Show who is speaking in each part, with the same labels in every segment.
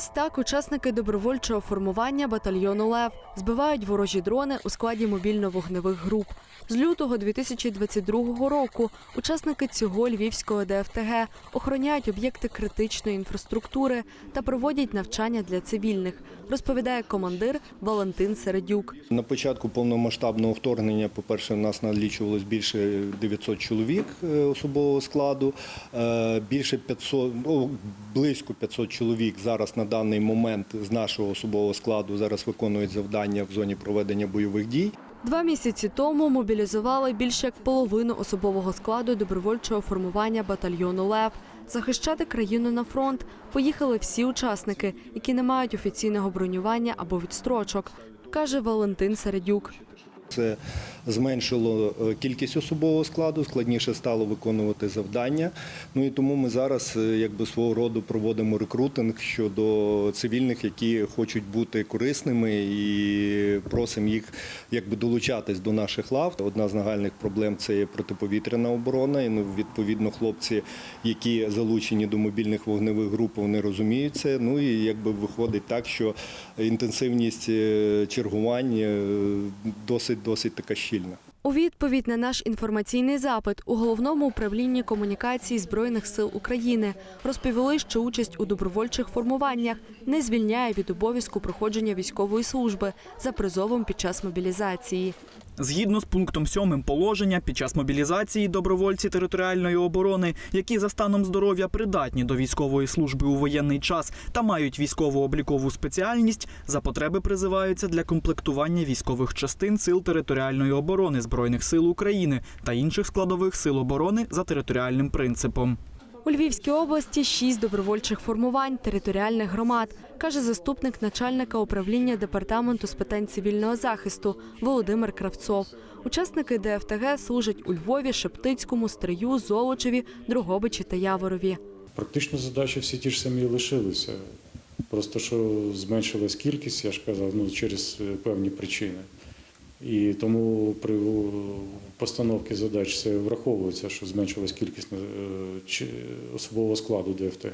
Speaker 1: так учасники добровольчого формування батальйону Лев збивають ворожі дрони у складі мобільно-вогневих груп. З лютого 2022 року учасники цього львівського ДФТГ охороняють об'єкти критичної інфраструктури та проводять навчання для цивільних, розповідає командир Валентин Середюк.
Speaker 2: На початку повномасштабного вторгнення, по-перше, в нас налічувалось більше 900 чоловік е, особового складу. Е, Більше 500, ну, близько 500 чоловік зараз на даний момент з нашого особового складу зараз виконують завдання в зоні проведення бойових дій.
Speaker 1: Два місяці тому мобілізували більше як половину особового складу добровольчого формування батальйону Лев. Захищати країну на фронт поїхали всі учасники, які не мають офіційного бронювання або відстрочок, каже Валентин Середюк.
Speaker 2: Це зменшило е, кількість особового складу, складніше стало виконувати завдання. Ну і тому ми зараз е, якби свого роду проводимо рекрутинг щодо цивільних, які хочуть бути корисними, і просимо їх якби долучатись до наших лав. Одна з нагальних проблем це є протиповітряна оборона. І ну, відповідно, хлопці, які залучені до мобільних вогневих груп, вони розуміють це. Ну і якби виходить так, що інтенсивність е, чергувань досить досить така щільна.
Speaker 1: У відповідь на наш інформаційний запит у головному управлінні комунікації збройних сил України розповіли, що участь у добровольчих формуваннях не звільняє від обов'язку проходження військової служби за призовом під час мобілізації.
Speaker 3: Згідно з пунктом 7 положення, під час мобілізації добровольці територіальної оборони, які за станом здоров'я придатні до військової служби у воєнний час та мають військово-облікову спеціальність, за потреби призиваються для комплектування військових частин сил територіальної оборони збройних сил України та інших складових сил оборони за територіальним принципом.
Speaker 1: У Львівській області шість добровольчих формувань територіальних громад, каже заступник начальника управління департаменту з питань цивільного захисту Володимир Кравцов. Учасники ДФТГ служать у Львові, Шептицькому, Стрию, Золочеві, Дрогобичі та Яворові.
Speaker 4: Практично задачі всі ті ж самі лишилися. Просто що зменшилась кількість, я ж казав, ну, через е, певні причини. І тому при постановці задач це враховується, що зменшилась кількість е, особового складу ДФТГ.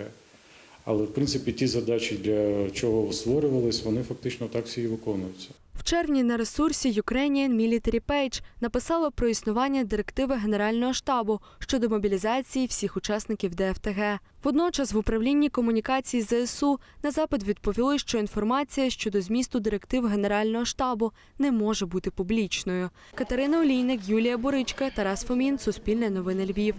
Speaker 4: Але в принципі ті задачі, для чого створювались, вони фактично так всі і виконуються.
Speaker 1: В червні на ресурсі Ukrainian Military Page написали про існування директиви Генерального штабу щодо мобілізації всіх учасників ДФТГ. Водночас в управлінні комунікації ЗСУ на запит відповіли, що інформація щодо змісту директив Генерального штабу не може бути публічною. Катерина Олійник, Юлія Боричка, Тарас Фомін, Суспільне новини Львів.